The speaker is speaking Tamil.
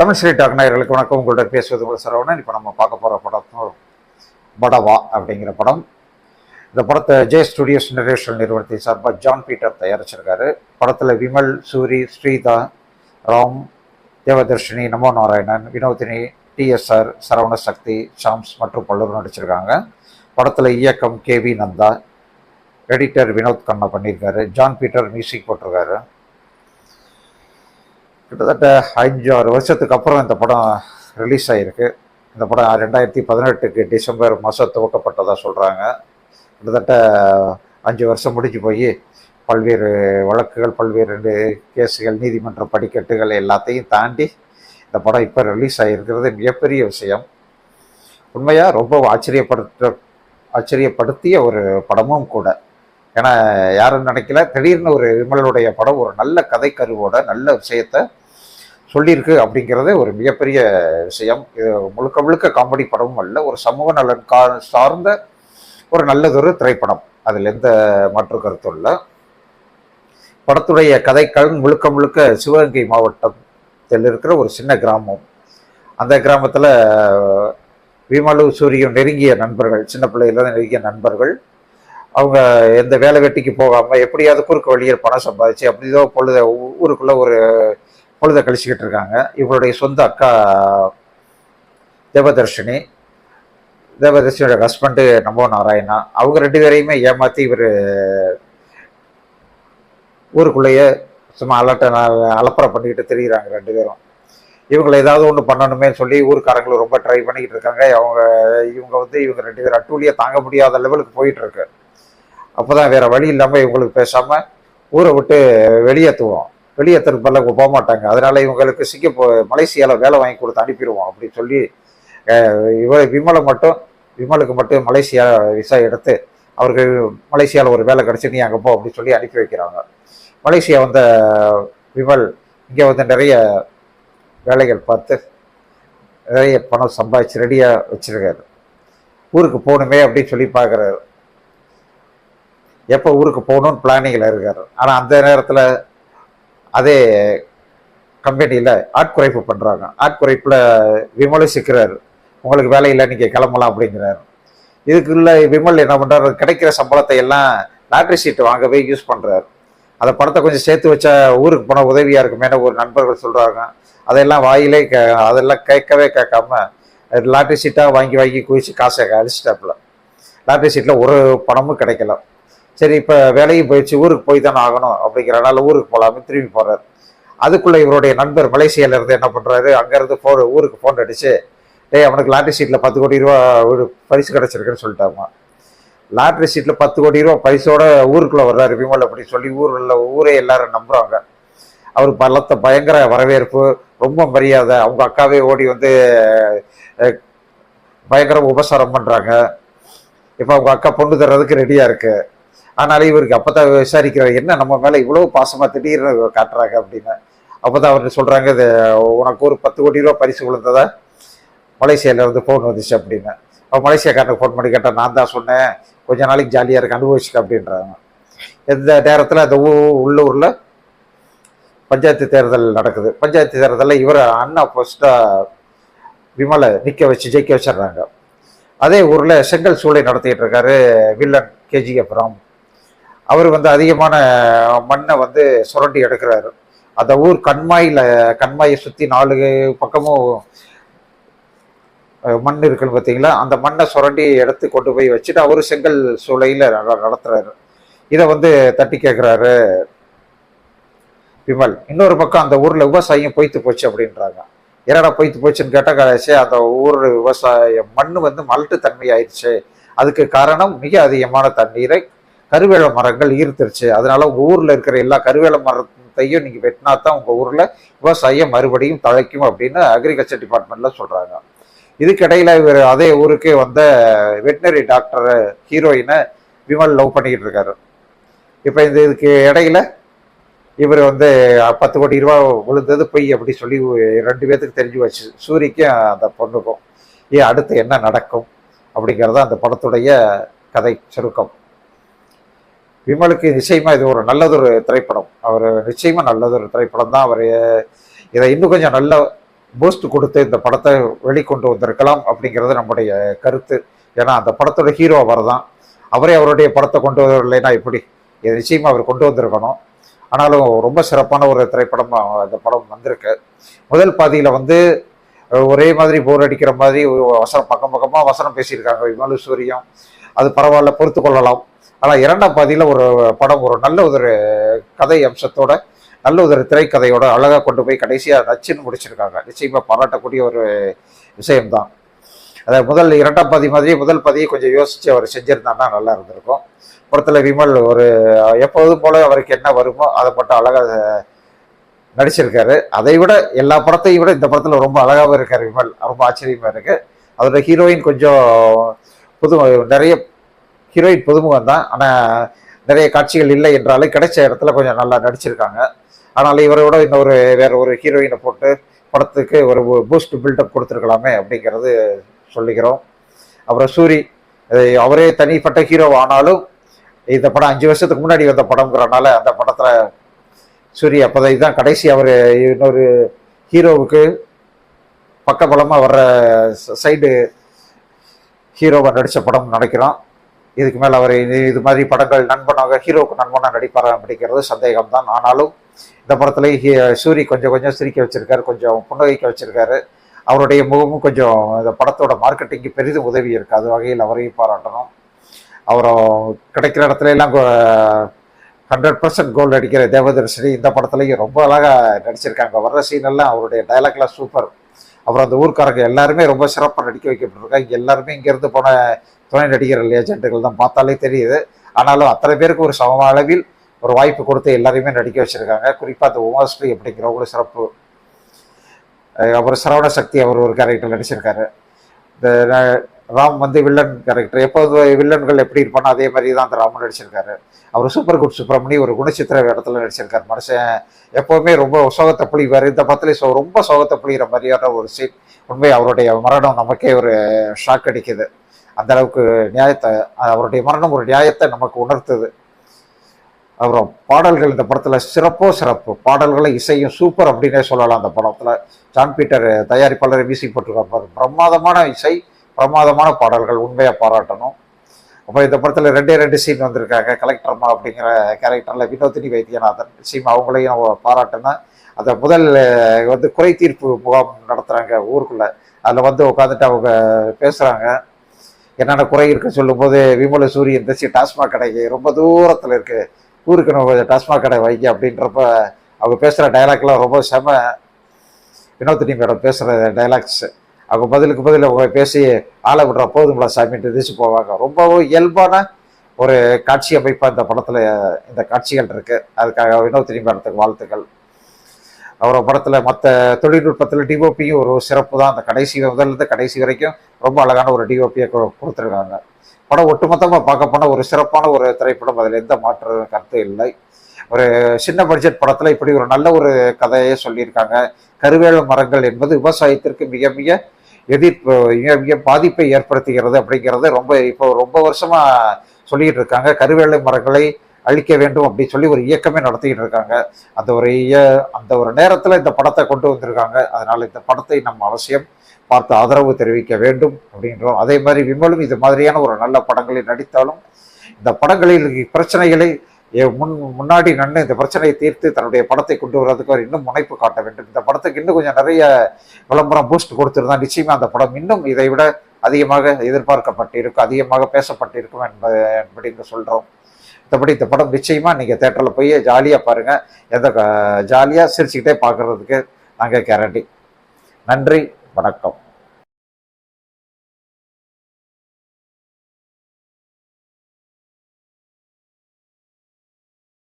தமிழ் ஸ்ரீ டாக் நேயர்களுக்கு வணக்கம். உங்கள்கிட்ட பேசுவது உங்கள் சரவணன். இப்போ நம்ம பார்க்க போகிற படம் படவா அப்படிங்கிற படம். இந்த படத்தை ஜே ஸ்டுடியோஸ் நிர்வேஷன் நிறுவனத்தின் சார்பாக ஜான் பீட்டர் தயாரிச்சிருக்காரு. படத்தில் விமல் சூரி ஸ்ரீதா ராம் தேவதர்ஷினி நமோ நாராயணன் வினோதினி டிஎஸ்ஆர் சரவண சக்தி ஷாம்ஸ் மற்றும் பலரும் நடிச்சிருக்காங்க. படத்தில் இயக்கம் கேவி நந்தா எடிட்டர் வினோத் கண்ணா பண்ணியிருக்காரு. ஜான் பீட்டர் மியூசிக் போட்டிருக்காரு. கிட்டத்தட்ட அஞ்சு ஆறு வருஷத்துக்கு அப்புறம் இந்த படம் ரிலீஸ் ஆகிருக்கு இந்த படம் ரெண்டாயிரத்தி பதினெட்டுக்கு டிசம்பர் மாதம் துவக்கப்பட்டதாக சொல்கிறாங்க கிட்டத்தட்ட அஞ்சு வருஷம் முடிஞ்சு போய் பல்வேறு வழக்குகள் பல்வேறு கேஸுகள் நீதிமன்ற படிக்கட்டுகள் எல்லாத்தையும் தாண்டி இந்த படம் இப்போ ரிலீஸ் ஆகிருக்கிறது மிகப்பெரிய விஷயம். உண்மையாக ரொம்ப ஆச்சரியப்படுத்த ஆச்சரியப்படுத்திய ஒரு படமும் கூட. ஏன்னா யாரும் நினைக்கல. திடீர்னு ஒரு விமலனுடைய படம் ஒரு நல்ல கதை கருவோட நல்ல விஷயத்த சொல்லியிருக்கு அப்படிங்கிறதே ஒரு மிகப்பெரிய விஷயம். இது முழுக்க முழுக்க காமெடி படமும் அல்ல ஒரு சமூக நலன் கா சார்ந்த ஒரு நல்லதொரு திரைப்படம். அதில் எந்த மாற்று கருத்தும் இல்லை. படத்துடைய கதைக்கள் முழுக்க முழுக்க சிவகங்கை மாவட்டத்தில் இருக்கிற ஒரு சின்ன கிராமம். அந்த கிராமத்தில் விமலு சூரியன் நெருங்கிய நண்பர்கள் சின்ன பிள்ளையில நெருங்கிய நண்பர்கள் அவங்க எந்த வேலை வெட்டிக்கு போகாமல் எப்படியாவது குறுக்கு வழியில் பணம் சம்பாதிச்சு அப்படி ஏதோ பொழுத ஊருக்குள்ளே ஒரு பொழுத கழிச்சுக்கிட்டு இருக்காங்க. இவருடைய சொந்த அக்கா தேவதர்ஷினி தேவதர்ஷினியோட ஹஸ்பண்டு நம்போ நாராயணா அவங்க ரெண்டு பேரையுமே ஏமாற்றி இவர் ஊருக்குள்ளேயே சும்மா அலட்ட அலப்பறம் பண்ணிக்கிட்டு தெரிகிறாங்க ரெண்டு பேரும். இவங்களை ஏதாவது ஒன்று பண்ணணுமே சொல்லி ஊருக்காரங்களும் ரொம்ப ட்ரை பண்ணிக்கிட்டு இருக்காங்க. அவங்க இவங்க வந்து இவங்க ரெண்டு பேரும் அட்டூழியை தாங்க முடியாத லெவலுக்கு போயிட்டுருக்கு அப்போ அப்போதான் வேறு வழி இல்லாமல் இவங்களுக்கு பேசாமல் ஊரை விட்டு வெளியேற்றுவோம் வெளியேற்றுறதுக்கு பதில் போக மாட்டாங்க. அதனால் இவங்களுக்கு சிங்கப்பூர் மலேசியாவில் வேலை வாங்கி கொடுத்து அனுப்பிடுவோம் அப்படின்னு சொல்லி இவ விமலை மட்டும் விமலுக்கு மட்டும் மலேசியா விசா எடுத்து அவர்கள் மலேசியாவில் ஒரு வேலை கிடச்சி நீ அங்கே போ அப்படின்னு சொல்லி அனுப்பி வைக்கிறாங்க. மலேசியா வந்த விமல் இங்கே வந்து நிறைய வேலைகள் பார்த்து நிறைய பணம் சம்பாதிச்சு ரெடியாக வச்சுருக்காரு. ஊருக்கு போகணுமே அப்படின்னு சொல்லி பார்க்குறாரு. எப்போ ஊருக்கு போகணும்னு பிளானிங்கில் இருக்கார். ஆனால் அந்த நேரத்தில் அதே கம்பெனியில் ஆட்குறைப்பு பண்ணுறாங்க ஆட்குறைப்பில் விமலும் சிக்கிறார் உங்களுக்கு வேலை இல்லை நீங்கள் கிளம்பலாம் அப்படிங்கிறாரு. இதுக்குள்ள விமல் என்ன பண்ணுறாரு கிடைக்கிற சம்பளத்தை எல்லாம் லாட்ரி சீட்டு வாங்கவே யூஸ் பண்ணுறாரு அந்த பணத்தை கொஞ்சம் சேர்த்து வச்சா ஊருக்கு போனால் உதவியாக இருக்குமேனு ஒரு நண்பர்கள் சொல்கிறாங்க அதெல்லாம் வாயிலே கே அதெல்லாம் கேட்கவே கேட்காம லாட்ரி சீட்டாக வாங்கி வாங்கி குவிச்சு காசை அடிச்சிட்டாப்புல லாட்ரி சீட்டில் ஒரு பணமும் கிடைக்கலாம் சரி இப்போ வேலையும் போயிடுச்சு ஊருக்கு போய் தானே ஆகணும் அப்படிங்கிறனால ஊருக்கு போகலாமே திரும்பி போகிறார் அதுக்குள்ளே இவருடைய நண்பர் மலேசியாவிலேருந்து என்ன பண்ணுறாரு அங்கேருந்து ஃபோன் ஊருக்கு ஃபோன் அடித்து டேய் அவனுக்கு லாட்ரி சீட்டில் பத்து கோடி ரூபா ஒரு பரிசு கிடச்சிருக்குன்னு சொல்லிட்டாங்க லாட்ரி சீட்டில் பத்து கோடி ரூபா பரிசோட ஊருக்குள்ளே வர்றாரு விமல் அப்படின்னு சொல்லி ஊரில் ஊரே எல்லாரும் நம்புகிறாங்க அவர் பலத்த பயங்கர வரவேற்பு ரொம்ப மரியாதை. அவங்க அக்காவே ஓடி வந்து பயங்கர உபசாரம் பண்ணுறாங்க இப்போ அவங்க அக்கா பொண்ணு தர்றதுக்கு ரெடியாக இருக்குது ஆனாலும் இவருக்கு அப்போ தான் விசாரிக்கிறார் என்ன நம்ம மேலே இவ்வளோ பாசமாக திடீர்னு காட்டுறாங்க? அப்படின்னு. அப்போ தான் அவர் சொல்கிறாங்க இது உனக்கு ஒரு பத்து கோடி ரூபா பரிசு விழுந்ததா மலேசியாவில் வந்து ஃபோன் வந்துச்சு அப்படின்னு. அப்போ மலேசியாக்காரனுக்கு ஃபோன் பண்ணி கேட்டால் நான் தான் சொன்னேன் கொஞ்ச நாளைக்கு ஜாலியாக இருக்க அனுபவிச்சுக்க அப்படின்றாங்க. இந்த நேரத்தில் அந்த ஊ உள்ளூரில் பஞ்சாயத்து தேர்தல் நடக்குது. பஞ்சாயத்து தேர்தலில் இவர் அண்ணா போஸ்ட்டாக விமலை நிற்க வச்சு ஜெயிக்க வச்சிடுறாங்க. அதே ஊரில் செங்கல் சூளை நடத்திக்கிட்டு இருக்காரு வில்லன் கேஜிஎஃப் ராம். அவர் வந்து அதிகமான மண்ணை வந்து சுரண்டி எடுக்கிறாரு. அந்த ஊர் கண்மாயில் கண்மாயை சுற்றி நாலு பக்கமும் மண் இருக்குன்னு பார்த்தீங்களா? அந்த மண்ணை சுரண்டி எடுத்து கொண்டு போய் வச்சுட்டு அவர் செங்கல் சூளையில் நடத்துறாரு. இதை வந்து தட்டி கேட்குறாரு விமல். இன்னொரு பக்கம் அந்த ஊரில் விவசாயம் பொய்த்து போச்சு அப்படின்றாங்க. என்னடா பொய்த்து போச்சுன்னு கேட்டால் கடைசி அந்த ஊர் விவசாயம் மண் வந்து மலட்டு தன்மை ஆயிடுச்சு அதுக்கு காரணம் மிக அதிகமான தண்ணீரை கருவேல மரங்கள் ஈர்த்துருச்சு. அதனால உங்கள் ஊரில் இருக்கிற எல்லா கருவேல மரத்தையும் நீங்கள் வெட்டினா தான் உங்கள் ஊரில் விவசாயம் மறுபடியும் தழைக்கும் அப்படின்னு அக்ரிகல்ச்சர் டிபார்ட்மெண்ட்டில் சொல்கிறாங்க இதுக்கிடையில் இவர் அதே ஊருக்கு வந்த வெட்டினரி டாக்டர் ஹீரோயினை விமல் லவ் பண்ணிக்கிட்டு இருக்காரு. இப்போ இந்த இதுக்கு இடையில இவர் வந்து பத்து கோடி ரூபா விழுந்தது பொய் அப்படி சொல்லி ரெண்டு பேர்த்துக்கு தெரிஞ்சு வச்சு சூரிக்கும் அந்த பொண்ணுக்கும் ஏன் அடுத்து என்ன நடக்கும்? அப்படிங்கிறத அந்த படத்துடைய கதை சுருக்கம். விமலுக்கு நிச்சயமாக இது ஒரு நல்லதொரு திரைப்படம். அவர் நிச்சயமாக நல்லதொரு திரைப்படம் தான். அவர் இதை இன்னும் கொஞ்சம் நல்ல பூஸ்ட் கொடுத்து இந்த படத்தை வெளிக்கொண்டு வந்திருக்கலாம் அப்படிங்கிறது நம்முடைய கருத்து. ஏன்னா அந்த படத்தோட ஹீரோ அவர் தான் அவரே அவருடைய படத்தை கொண்டு வரலைன்னா எப்படி? இது நிச்சயமாக அவர் கொண்டு வந்திருக்கணும். ஆனாலும் ரொம்ப சிறப்பான ஒரு திரைப்படம் அந்த படம் வந்திருக்கு. முதல் பாதியில் வந்து ஒரே மாதிரி போர் அடிக்கிற மாதிரி ஒரு வசனம் பக்கம் பக்கமாக வசனம் பேசியிருக்காங்க விமலு சூரியம். அது பரவாயில்ல பொறுத்து கொள்ளலாம். ஆனால் இரண்டாம் பாதியில் ஒரு படம் ஒரு நல்ல ஒரு கதை அம்சத்தோட நல்ல ஒரு திரைக்கதையோட அழகாக கொண்டு போய் கடைசியாக நச்சுன்னு முடிச்சிருக்காங்க. நிச்சயமாக பாராட்டக்கூடிய ஒரு விஷயம்தான். அதை முதல் இரண்டாம் பாதி மாதிரி முதல் பாதியை கொஞ்சம் யோசித்து அவர் செஞ்சுருந்தான்னா நல்லா இருந்திருக்கும். படத்தில் விமல் ஒரு எப்போதும் போல அவருக்கு என்ன வருமோ அதை மட்டும் அழகாக நடிச்சிருக்காரு. அதை விட எல்லா படத்தையும் விட இந்த படத்தில் ரொம்ப அழகாகவும் இருக்கார் விமல். ரொம்ப ஆச்சரியமாக இருக்குது அதோட ஹீரோயின் கொஞ்சம் புது நிறைய ஹீரோயின் புதுமுகம் தான். ஆனால் நிறைய காட்சிகள் இல்லை என்றாலும் கிடைச்ச இடத்துல கொஞ்சம் நல்லா நடிச்சிருக்காங்க. ஆனால் இவரோட இன்னொரு வேற ஒரு ஹீரோயினை போட்டு படத்துக்கு ஒரு பூஸ்ட் பில்டப் கொடுத்துருக்கலாமே அப்படிங்கிறது சொல்லிக்கிறோம். அப்புறம் சூரி அவரே தனிப்பட்ட ஹீரோ ஆனாலும் இந்த படம் அஞ்சு வருஷத்துக்கு முன்னாடி வந்த படம்ங்கிறனால அந்த படத்தில் சூரி அப்போதான் இதுதான் கடைசி அவர் இன்னொரு ஹீரோவுக்கு பக்கபலமாக வர்ற சைடு ஹீரோவை நடித்த படம் நினைக்கிறோம். இதுக்கு மேலே அவர் இது மாதிரி படங்கள் நண்பனாக ஹீரோவுக்கு நண்பனாக நடிப்பாரா அப்படிங்கிறது சந்தேகம் தான் ஆனாலும் இந்த படத்தில் ஹீ- சூரி கொஞ்சம் கொஞ்சம் சிரிக்க வச்சுருக்காரு கொஞ்சம் புன்னகைக்க வச்சுருக்காரு. அவருடைய முகமும் கொஞ்சம் இந்த படத்தோட மார்க்கெட்டிங்க்கு பெரிதும் உதவி இருக்குது அது வகையில் அவரையும் பாராட்டணும். அவரும் கிடைக்கிற இடத்துல எல்லாம் ஹண்ட்ரட் பர்சன்ட் கோல் அடிக்கிற தேவதர்ஷினி இந்த படத்துலையும் ரொம்ப அழகாக நடிச்சிருக்காங்க. வர்ற சீனெல்லாம் அவருடைய டைலாக்லாம் சூப்பர் அப்புறம் அந்த ஊர்க்காரங்க எல்லாருமே ரொம்ப சிறப்பாக நடிக்க வைக்கப்பட்டிருக்காங்க எல்லாருமே இங்கேருந்து போன துணை நடிகர்கள் ஏஜென்ட்டுகள் தான் பார்த்தாலே தெரியுது. ஆனாலும் அத்தனை பேருக்கு ஒரு சம அளவில் ஒரு வாய்ப்பு கொடுத்து எல்லாரையுமே நடிக்க வச்சுருக்காங்க. குறிப்பாக அந்த உமாஸ்ரீ அப்படிங்கிறவங்களும் சிறப்பு அவர் அப்புறம் சரவண சக்தி அவர் ஒரு கேரக்டர் நடிச்சிருக்காரு. இந்த ராம் வந்து வில்லன் கேரக்டர் எப்போது வில்லன்கள் எப்படி இருப்பானோ அதே மாதிரி தான் அந்த ராமன் நடிச்சிருக்காரு. அவர் சூப்பர் குட் சுப்பிரமணி ஒரு குணச்சித்திர இடத்துல நடிச்சிருக்காரு. மனுஷன் எப்போவுமே ரொம்ப சோகத்தை புளிவார் இந்த படத்துலேயும் சோ ரொம்ப சோகத்தை புளிகிற மாதிரியான ஒரு சீன் உண்மை அவருடைய மரணம் நமக்கே ஒரு ஷாக் அடிக்குது. அந்த அளவுக்கு நியாயத்தை அவருடைய மரணம் ஒரு நியாயத்தை நமக்கு உணர்த்துது. அப்புறம் பாடல்கள் இந்த படத்தில் சிறப்போ சிறப்பு. பாடல்களை இசையும் சூப்பர் அப்படின்னே சொல்லலாம் அந்த படத்தில். ஜான் பீட்டர் தயாரிப்பாளர் மியூசிக் போட்டிருக்காரு பிரமாதமான இசை. பிரமாதமான பாடல்கள் உண்மையாக பாராட்டணும். அப்புறம் இந்த படத்தில் ரெண்டே ரெண்டு சீன் வந்திருக்காங்க. கலெக்டர்மா அப்படிங்கிற கேரக்டரில் வினோதினி வைத்தியநாதன். சீம் அவங்களையும் நம்ம பாராட்டணும் அந்த முதல் வந்து குறை தீர்ப்பு முகாம் நடத்துகிறாங்க ஊருக்குள்ளே. அதில் வந்து உட்காந்துட்டு அவங்க பேசுகிறாங்க என்னென்ன குறை இருக்குன்னு சொல்லும்போது விமல சூரியன் தச்சு டாஸ்மாக் கடைக்கு ரொம்ப தூரத்தில் இருக்குது ஊருக்கு நம்ம டாஸ்மாக் கடை வைக்க அப்படின்றப்ப அவங்க பேசுகிற டைலாக்லாம் ரொம்ப செம. வினோதினி மேடம் பேசுகிற டைலாக்ஸ் அவங்க பதிலுக்கு பதில் அவங்க பேசி ஆளை விடுற போதுங்களா சாமின்ட்டு எதிர்த்து போவாங்க. ரொம்பவும் இயல்பான ஒரு காட்சி அமைப்பாக இந்த படத்தில் இந்த காட்சிகள் இருக்குது அதுக்காக வினோத் மேடத்துக்கு வாழ்த்துக்கள். அவரோட படத்தில் மற்ற தொழில்நுட்பத்தில் டிஓபியும் ஒரு சிறப்பு தான். அந்த கடைசி முதல்லேருந்து கடைசி வரைக்கும் ரொம்ப அழகான ஒரு டிஓபியை கொடுத்துருக்காங்க. படம் ஒட்டுமொத்தமாக பார்க்க போனால் ஒரு சிறப்பான ஒரு திரைப்படம். அதில் எந்த மாற்று கருத்து இல்லை. ஒரு சின்ன பட்ஜெட் படத்தில் இப்படி ஒரு நல்ல ஒரு கதையை சொல்லியிருக்காங்க. கருவேல மரங்கள் என்பது விவசாயத்திற்கு மிக மிக எதிர்ப்பு பாதிப்பை ஏற்படுத்துகிறது அப்படிங்கிறத ரொம்ப இப்போ ரொம்ப வருஷமா சொல்லிட்டு இருக்காங்க. கருவேலை மரங்களை அழிக்க வேண்டும் அப்படின்னு சொல்லி ஒரு இயக்கமே நடத்திக்கிட்டு இருக்காங்க. அந்த ஒரு இய அந்த ஒரு நேரத்தில் இந்த படத்தை கொண்டு வந்திருக்காங்க. அதனால் இந்த படத்தை நம்ம அவசியம் பார்த்து ஆதரவு தெரிவிக்க வேண்டும் அப்படின்றோம். அதே மாதிரி விமலும் இது மாதிரியான ஒரு நல்ல படங்களில் நடித்தாலும் இந்த படங்களில் பிரச்சனைகளை முன் முன்னாடி நின்று இந்த பிரச்சனையை தீர்த்து தன்னுடைய படத்தை கொண்டு வர்றதுக்கு அவர் இன்னும் முனைப்பு காட்ட வேண்டும். இந்த படத்துக்கு இன்னும் கொஞ்சம் நிறைய விளம்பரம் பூஸ்ட் கொடுத்துருந்தா நிச்சயமாக அந்த படம் இன்னும் இதை விட அதிகமாக எதிர்பார்க்கப்பட்டிருக்கும் அதிகமாக பேசப்பட்டிருக்கும் என்பது அப்படின்னு சொல்கிறோம் மற்றபடி இந்த படம் நிச்சயமாக நீங்கள் தேட்டரில் போய் ஜாலியாக பாருங்கள் எந்த ஜாலியாக சிரிச்சுக்கிட்டே பார்க்கறதுக்கு நாங்கள் கேரண்டி நன்றி வணக்கம்.